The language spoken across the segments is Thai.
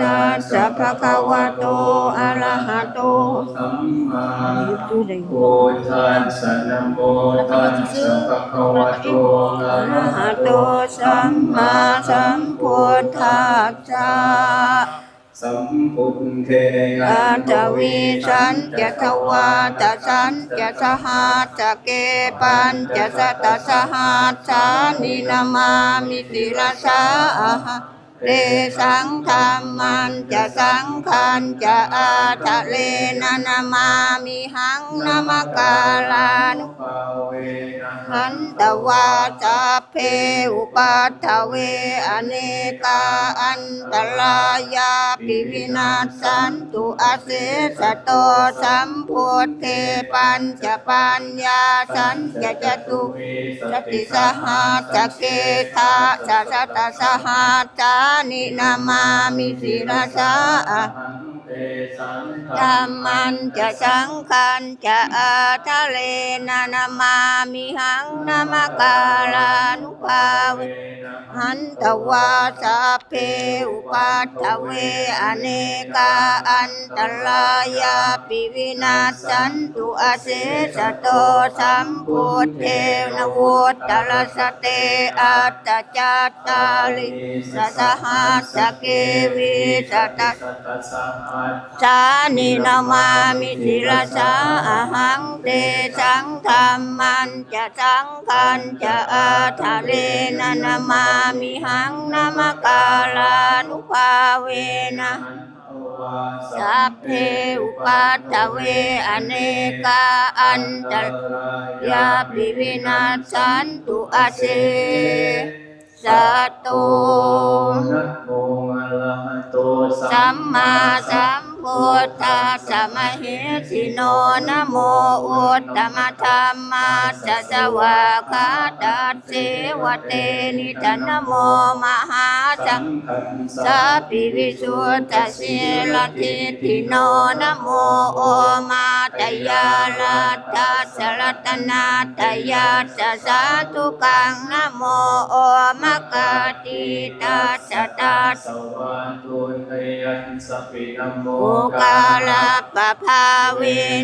ตัสสะภะคะวะโต อะระหะโต สัมมาดูเลยพุทธัสสะนะโมตัสสะภะคะวะโต อะอะระระหะหะโตโต สัมมาสัมพุทธัสสะสัมพุทเทอาจวิสันจะทวาตสันจะสหัสสะเกปันจะสตสหัสสานินามามิติลสา เรสังธรรมันจะสังขันจะอาทะเลนะนามามิหังนามกาลานุภาเวนะหันตวาสัพเพอุปัฏเวอเนกาอันตรายาปิวินาสันตุอาเสสะโตสัมโพธเทปัญจปัญญาสัญญจตุสติสหัสเกทาสะสะตสหัสสานินามามิสิรสาหังเตสัง ธรรมันจะสังขันจะอาทะเลนานามามิหังนามกาลานุภาเวนะหันตวาสัพเพอุปัฏฐเวอเนกาอันตรายาปิวินาสันตุอาเสสโตสัมพุทเทนวุตตรสเตอัตตจัตตาลิสสหัสเกวิสตสัตตสหัสสานินามามิสิรสาอาหังเตสังธรรมันจะสังขันจะอาทะเลนะนามามิหังนามกาลานุภาเวนะสัพเพอุปัฏฐเวอเนกาอันตรยาปิวินาสันตุอาเส สัตโตนะโมอะระหะโตสัมมาสัมพุทธัสสะมะเหสิโนนะโมอุตตมธรรมาจะสวะคาตัสเสวะเตนิจันโมมหา สังสัพพิวิสุทธสสิลทิติโนนะโมโอมาตยาลัตถะสรัตนาตยาสสาธุกังนะโมโอมะกาติตัสสะตัสสวาตุเตยันสปินโมกาลปะภาเว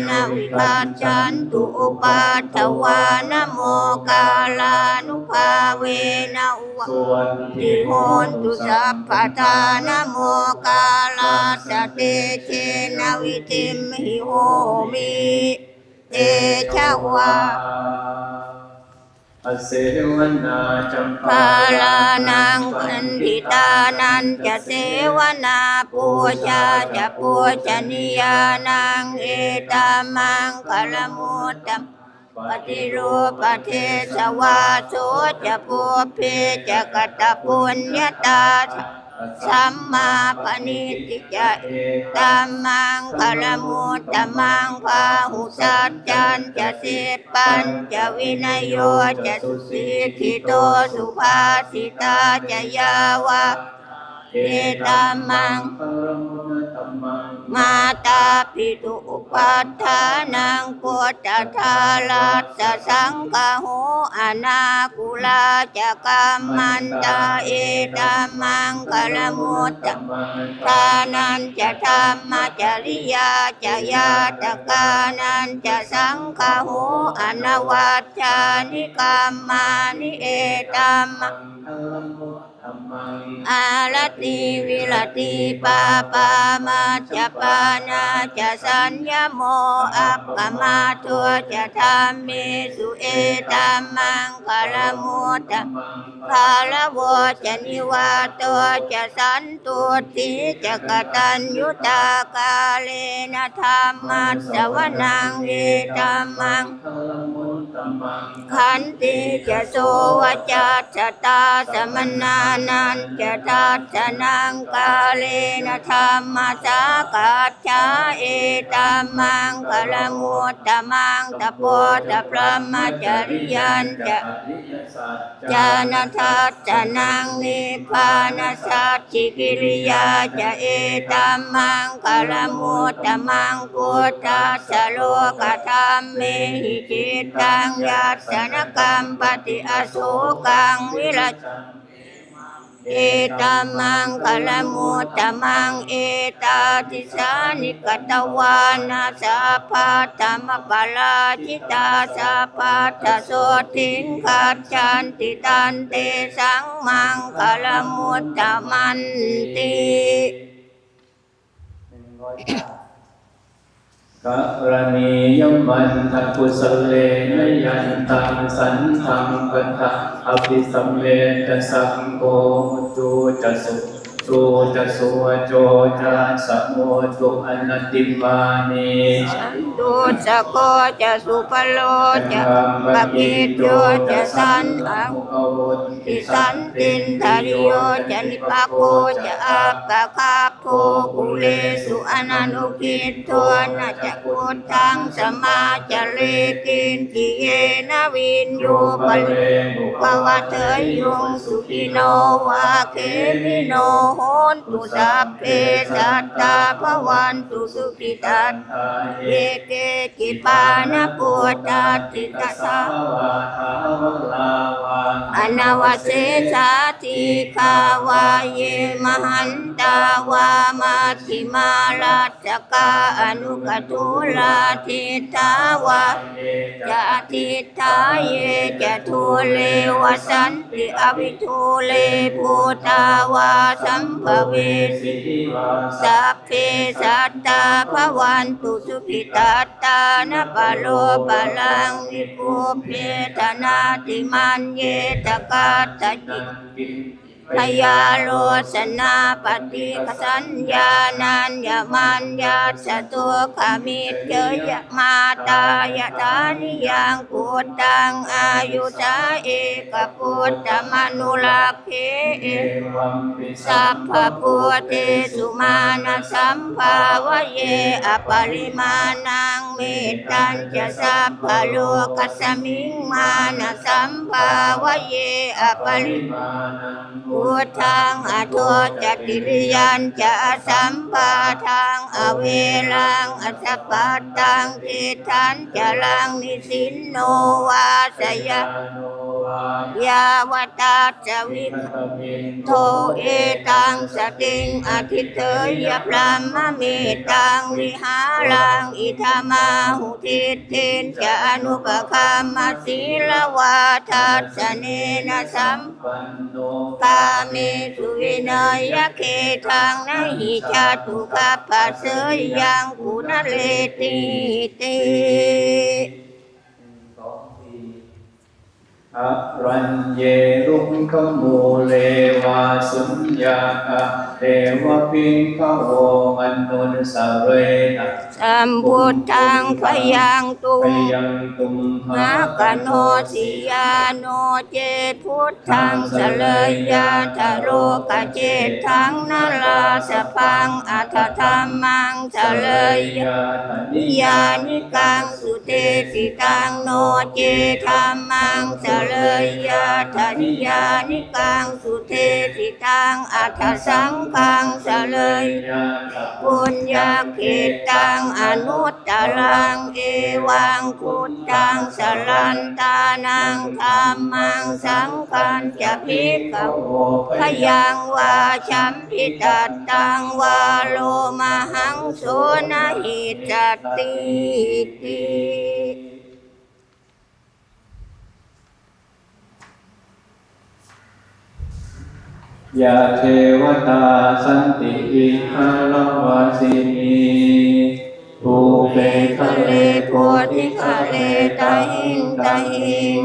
นะวิปัสสันตุอุปัฏฐวานะโมกาลานุภาเวนะอุวะส่วนติโหนตุสัพพทานโมกาลาสเตเชนะวิติมหิโหมิเตชะวาอเสวนาจัมภาลานังคันธิตานันจะเสวนาปูชาจะปูชนียานังเอตามังคลมุตตม ปฏิรูปเทสวาโสจะปูเพจะกตปุญญาตาสัมมาปณิติจะตัมมังคารมุตตมังพาหุสัจจันจะสิปัญจะวินยโยจะสุสิทธิโตสุภาสิตาจะยาวะ เอตัมมังปรมุนตมังมาตาปิตุอุปัฏฐานังปุตตทาลัสสะสังฆโหอนาคุลาจะกัมมันตาเอตมังคารมุตตทานันจะธรรมจริยาจะยาตกานันจะสังฆโหอนวัจานิกรรมานิเอตัมมัง อรมุตตัมมังอารติวิรติปาปามาจะปานาจะสัญญโมอัปปมาทัวจะธรรมเมสุเอตัมังคารมุตตะมังคาลโวจะนิวาตัวจะสันตุติจะกตัญยุตากาเลนะธรรมัสวนังเอตัมมังอรมุตตัมมัง ขันติจะโสวจัตชะตาสมนานันจะทัสสนังกาเลนะธรรมสากัจจาเอตัมมังกลมุตตมังตะโพตะพระมจริยันจะจานทัสสนังนิพานสัจจิกิริยาจะเอตัมมังกลมุตตมังพุทธัสโลกธรรมเมหิจิตาตังยัสสนกรรมปฏิอสุกังวิรจจันเอตามังคลมุตตมังเอตาทิสานิกตวานาสาพาธรรมกลาจิตาสาพาทโสติงคัจจันติตันเตสังมังคลมุตตมันติ กรณียมันทกุสเลนยันตังสันทังกตะอภิสัมเมตสังโฆจูจสุ จูจะสุวโจจะสะโมจุอนัตติมานีสันตุสะโกจะสุปโลจะปะกิจโยจะสันอังอิสันตินทาริโยจะนิปะโกจะอัปปะคาโพกุเลสุอนันุกิจโทนะจะกุตังสมาจะเลกินติเยนะวินโยปะเลภวะเทยยงสุขิโนวาเคมิโนโหนตุสัพเพสัตตาภวันตุสุขิตัสเยเกจิปานะปุตตาติตาวาทาวลาวาอนาวเสสาธิคาวาเยมหันตาวามาธิมาราชกาอนุกตุลาทิตาวาจะทิตาเยจะทุเลวสันติอภิทุเลภูตาวาสัมภเวสีสิวาสัพเพสัตตาภวันตุสุขิตาตานะปะโลปะลังวิภูเพตนาติมันเยตกาตจิ ทยาโลสนาปฏิกสัญญานันยมันยาสตุขมิตเจยมาตายตานิยังปุตตังอายุสาเอกปุตตมนุลักเขเอวัมปิสัพพพุทธิสุมาณสัมภาวะเยอปริมาณังเมตัญจะสัพพโลกัสมิงมาณสัมภาวะเยอปริมานังพุทธังอโทจติริยันจะสัมปาทังอเวลังอสปาตังเททันจะลังนิสินโนวาสยะโนวายาวัตาจวิโทเอตังสติงอธิเตยพรามเมตังวิหารังอิธามาหุทิเทนจะอนุปคามาศีลวาทัสเนนะสัมปันโนกาเมสุวินัยเคทังนหิจาตุกาปัสเสยังกุณเลติติ อรัญเยรุงขมูเลวาสุญญาเทวปิงขโวอันนุนสเรนะสัมพุทธังพยังตุไปงยังตุมหาหากโนสิยาโนเจพุทธังสเลยยาทะโรกเจทังนาลาสพังอัตธรรมังสเลยยายาตนิยานิกังสุเตสิตังโนเจธรรมังสเลยยาทะนิยานิกังสุเตสิตังอัตสังฆังสเลยปุญญาเกตังอนุตตรังเอวังพุทธังสลันตานังธรรมังสังฆันจะพิกขโอพยังวาชัมพิตัตตังวาโลมหังโสนหิจติติ ยาเทวตาสันติวิหารวาสินีภูเปทะเลโพโพธิธิทะเลตะตะหิงตะตะหิง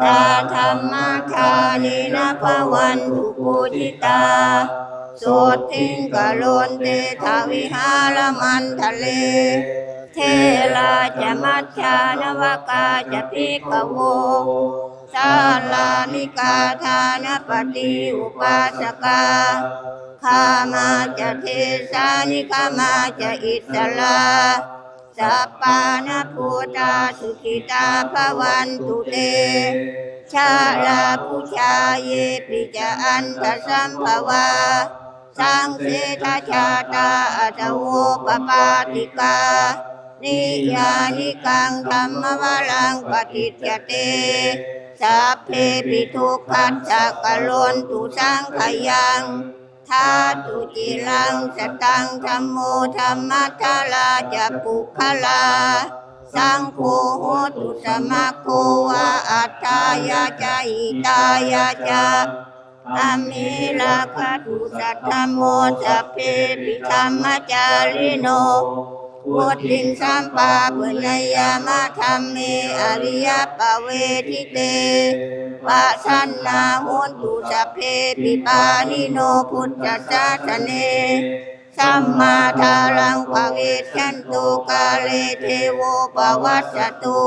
ตาธรรมทานินะภวันตุปุติตาโสติงกะโลนเตทาวิหารมันทะเล เทลาจะมัจฉานวกาจะพิกโว สาลานิกาทานปฏิอุปาสกาขามาจะเทสานิกามาจะอิสลาสัปปานภูตาสุขิตาภวันตุเต ชาลาปุชาเยปิจาอันตสัมภวาสังเสทชาตาอัตโวปปาติกา นิยานิกังธรรมวรังปฏิจเตสัพเพปิทุกขัสสะกะโลนตุสังขยังทาตุจิลังสตังธรรมโมธรรมทาลาจะปุคลา สังโฆโหตุสมะโควะอัตตายาจาอิตายาจาอามิลาคาตุสัทธมโมสัพเพปิธรรมจาริโน พุทธิงสัมปาปุญญามะธรรมเมอริยปเวทิเตวะสันนาหุนตุสัพเพปิปานิโนพุทธศาสเนสัมมาทารังภเวชันตุกาเลเทโวปวัสตุ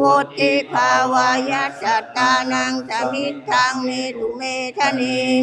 วุติภาวายสสตตานังสมิทังเมตุเมทะนิง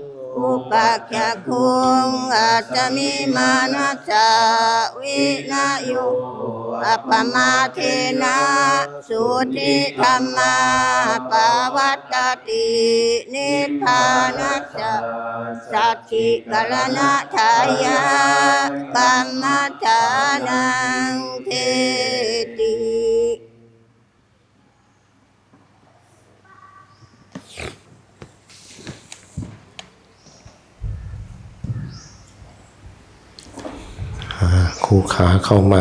ปุตตะกังเอวังธรรมเมนาราชาโนปัจชังรักขังคุงอาจมิมานะจาวินายุอัปมาเทนะสุติธรรมาปวัตตินิพานัสสัจจิกรณะทายากรรมฐานังเทต อ่า คู่ขาเข้ามา